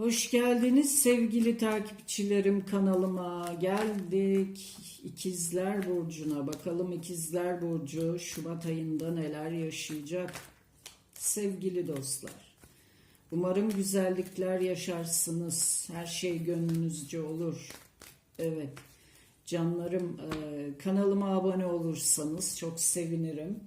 Hoş geldiniz sevgili takipçilerim kanalıma. Geldik İkizler Burcu'na. Bakalım İkizler Burcu Şubat ayında neler yaşayacak? Sevgili dostlar. Umarım güzellikler yaşarsınız. Her şey gönlünüzce olur. Evet. Canlarım e, kanalıma abone olursanız çok sevinirim.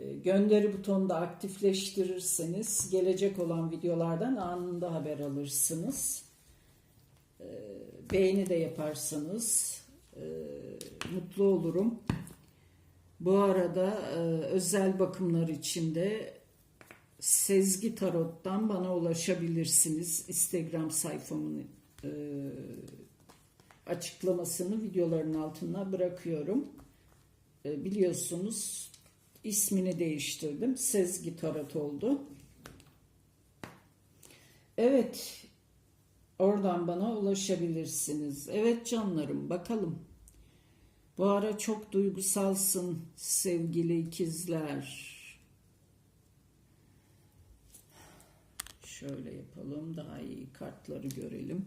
E, gönderi butonunu da aktifleştirirseniz gelecek olan videolardan anında haber alırsınız. E, Beğeni de yaparsanız e, mutlu olurum. Bu arada e, özel bakımlar için de Sezgi Tarot'tan bana ulaşabilirsiniz. Instagram sayfamın e, açıklamasını videoların altına bırakıyorum. Biliyorsunuz ismini değiştirdim. Sezgi Tarot oldu. Evet. Oradan bana ulaşabilirsiniz. Evet canlarım bakalım. Bu ara çok duygusalsın sevgili ikizler. Şöyle yapalım daha iyi kartları görelim.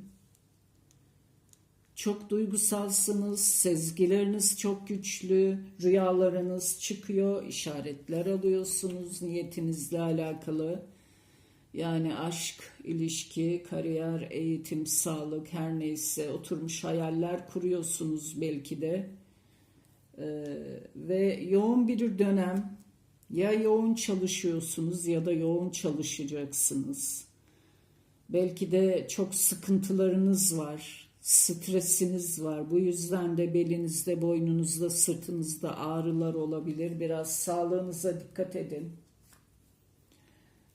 Çok duygusalsınız, sezgileriniz çok güçlü, rüyalarınız çıkıyor, işaretler alıyorsunuz niyetinizle alakalı. Yani aşk, ilişki, kariyer, eğitim, sağlık her neyse oturmuş hayaller kuruyorsunuz belki de. Ee, ve yoğun bir dönem ya yoğun çalışıyorsunuz ya da yoğun çalışacaksınız. Belki de çok sıkıntılarınız var, stresiniz var. Bu yüzden de belinizde, boynunuzda, sırtınızda ağrılar olabilir. Biraz sağlığınıza dikkat edin.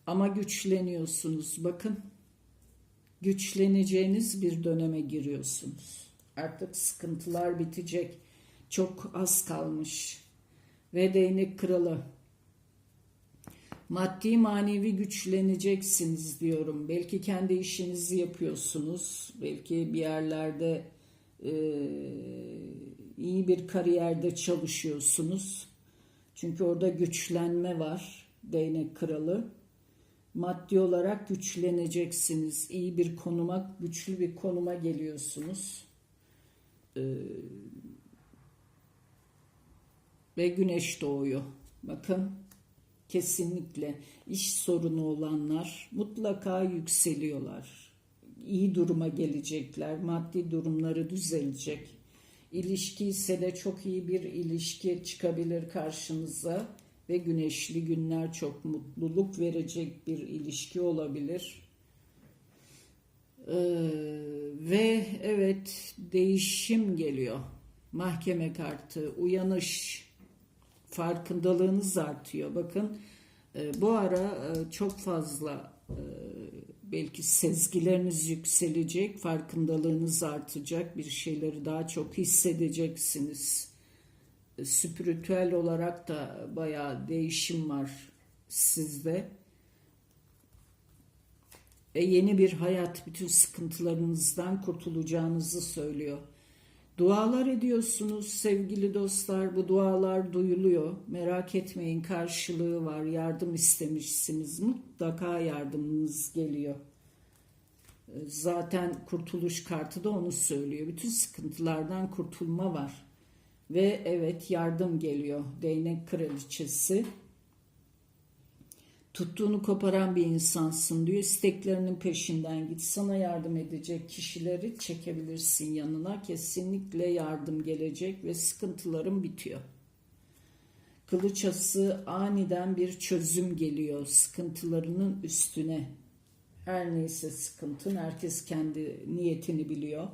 Ama güçleniyorsunuz. Bakın. Güçleneceğiniz bir döneme giriyorsunuz. Artık sıkıntılar bitecek. Çok az kalmış. Ve değnek kralı. Maddi manevi güçleneceksiniz diyorum. Belki kendi işinizi yapıyorsunuz. Belki bir yerlerde e, iyi bir kariyerde çalışıyorsunuz. Çünkü orada güçlenme var. Değnek kralı. Maddi olarak güçleneceksiniz. İyi bir konuma, güçlü bir konuma geliyorsunuz. Ee, ve güneş doğuyor. Bakın kesinlikle iş sorunu olanlar mutlaka yükseliyorlar. İyi duruma gelecekler. Maddi durumları düzelecek. İlişki ise de çok iyi bir ilişki çıkabilir karşınıza ve güneşli günler çok mutluluk verecek bir ilişki olabilir. Ee, ve evet değişim geliyor. Mahkeme kartı, uyanış, farkındalığınız artıyor. Bakın e, bu ara e, çok fazla e, belki sezgileriniz yükselecek, farkındalığınız artacak, bir şeyleri daha çok hissedeceksiniz. E, Spiritüel olarak da bayağı değişim var sizde. E, yeni bir hayat, bütün sıkıntılarınızdan kurtulacağınızı söylüyor. Dualar ediyorsunuz sevgili dostlar. Bu dualar duyuluyor. Merak etmeyin karşılığı var. Yardım istemişsiniz. Mutlaka yardımınız geliyor. Zaten kurtuluş kartı da onu söylüyor. Bütün sıkıntılardan kurtulma var. Ve evet yardım geliyor. Değnek kraliçesi. Tuttuğunu koparan bir insansın diyor. İsteklerinin peşinden git. Sana yardım edecek kişileri çekebilirsin yanına. Kesinlikle yardım gelecek ve sıkıntıların bitiyor. Kılıç ası aniden bir çözüm geliyor sıkıntılarının üstüne. Her neyse sıkıntın herkes kendi niyetini biliyor.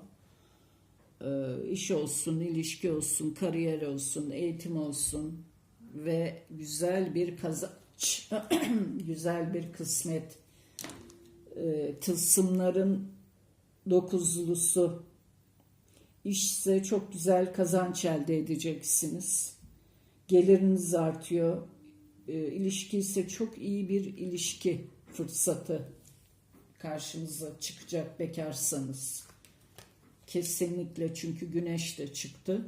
Ee, iş olsun, ilişki olsun, kariyer olsun, eğitim olsun ve güzel bir kazanç güzel bir kısmet. E, tılsımların dokuzlusu. İşse çok güzel kazanç elde edeceksiniz. Geliriniz artıyor. E, ilişki ise çok iyi bir ilişki fırsatı karşınıza çıkacak bekarsanız. Kesinlikle çünkü güneş de çıktı.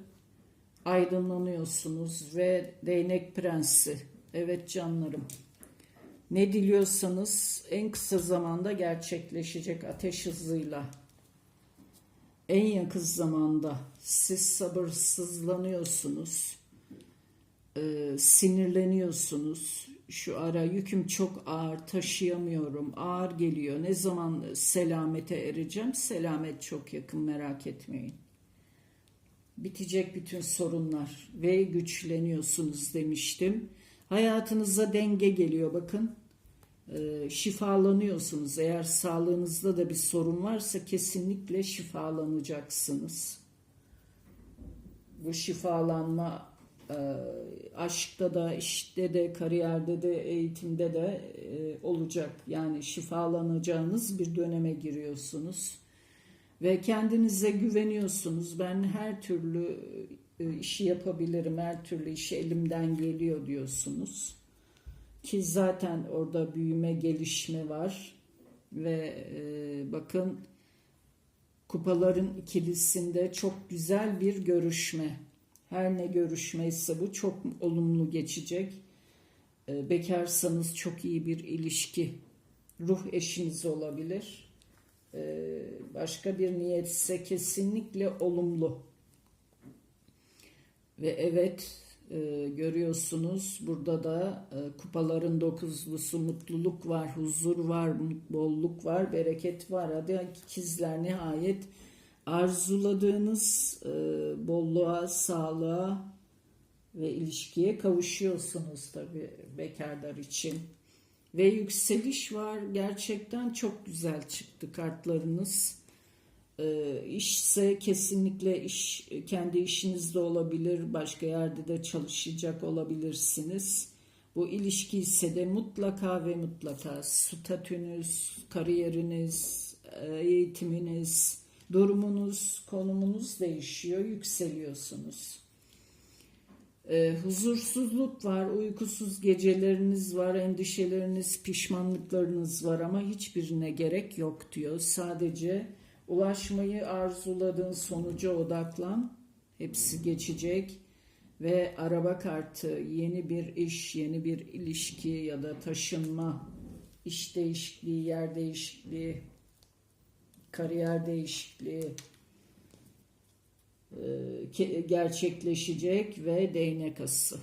Aydınlanıyorsunuz ve değnek prensi Evet canlarım. Ne diliyorsanız en kısa zamanda gerçekleşecek ateş hızıyla. En yakın zamanda siz sabırsızlanıyorsunuz, e, sinirleniyorsunuz. Şu ara yüküm çok ağır, taşıyamıyorum, ağır geliyor. Ne zaman selamete ereceğim? Selamet çok yakın, merak etmeyin. Bitecek bütün sorunlar ve güçleniyorsunuz demiştim. Hayatınıza denge geliyor bakın. Ee, şifalanıyorsunuz. Eğer sağlığınızda da bir sorun varsa kesinlikle şifalanacaksınız. Bu şifalanma e, aşkta da, işte de, kariyerde de, eğitimde de e, olacak. Yani şifalanacağınız bir döneme giriyorsunuz. Ve kendinize güveniyorsunuz. Ben her türlü e, işi yapabilirim, her türlü işi elimden geliyor diyorsunuz. Ki zaten orada büyüme, gelişme var. Ve e, bakın kupaların ikilisinde çok güzel bir görüşme. Her ne görüşmeyse bu çok olumlu geçecek. E, bekarsanız çok iyi bir ilişki. Ruh eşiniz olabilir. E, başka bir niyetse kesinlikle olumlu. Ve evet e, görüyorsunuz burada da e, kupaların dokuzlusu mutluluk var, huzur var, bolluk var, bereket var. Hadi ikizler nihayet arzuladığınız e, bolluğa, sağlığa ve ilişkiye kavuşuyorsunuz tabii bekarlar için. Ve yükseliş var. Gerçekten çok güzel çıktı kartlarınız. E, işse kesinlikle iş kendi işinizde olabilir, başka yerde de çalışacak olabilirsiniz. Bu ilişki ise de mutlaka ve mutlaka statünüz, kariyeriniz, eğitiminiz, durumunuz, konumunuz değişiyor, yükseliyorsunuz. E, huzursuzluk var, uykusuz geceleriniz var, endişeleriniz, pişmanlıklarınız var ama hiçbirine gerek yok diyor. Sadece ulaşmayı arzuladığın sonuca odaklan. Hepsi geçecek ve araba kartı, yeni bir iş, yeni bir ilişki ya da taşınma, iş değişikliği, yer değişikliği, kariyer değişikliği e, gerçekleşecek ve değnek ası.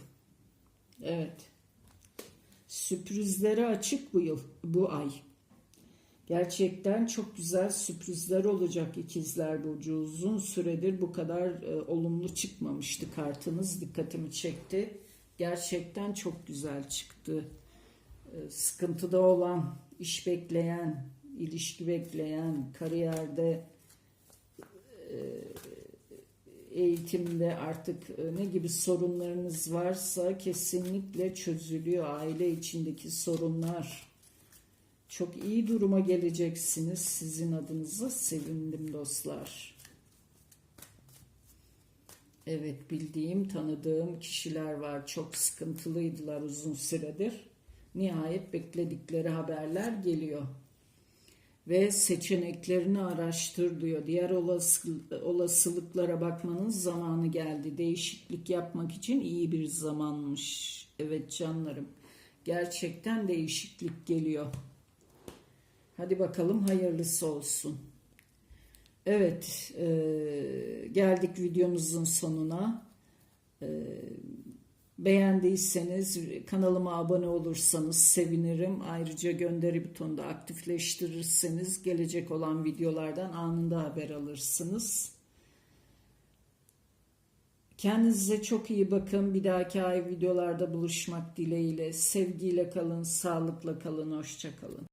Evet. Sürprizlere açık bu yıl, bu ay. Gerçekten çok güzel sürprizler olacak ikizler burcu. Uzun süredir bu kadar e, olumlu çıkmamıştı kartınız. Dikkatimi çekti. Gerçekten çok güzel çıktı. E, sıkıntıda olan, iş bekleyen, ilişki bekleyen, kariyerde, e, eğitimde artık e, ne gibi sorunlarınız varsa kesinlikle çözülüyor. Aile içindeki sorunlar çok iyi duruma geleceksiniz. Sizin adınıza sevindim dostlar. Evet bildiğim, tanıdığım kişiler var. Çok sıkıntılıydılar uzun süredir. Nihayet bekledikleri haberler geliyor. Ve seçeneklerini araştır diyor. Diğer olasılıklara bakmanın zamanı geldi. Değişiklik yapmak için iyi bir zamanmış. Evet canlarım. Gerçekten değişiklik geliyor. Hadi bakalım hayırlısı olsun. Evet, e, geldik videomuzun sonuna. E, beğendiyseniz kanalıma abone olursanız sevinirim. Ayrıca gönderi butonunu aktifleştirirseniz gelecek olan videolardan anında haber alırsınız. Kendinize çok iyi bakın. Bir dahaki ay videolarda buluşmak dileğiyle. Sevgiyle kalın, sağlıkla kalın, hoşça kalın.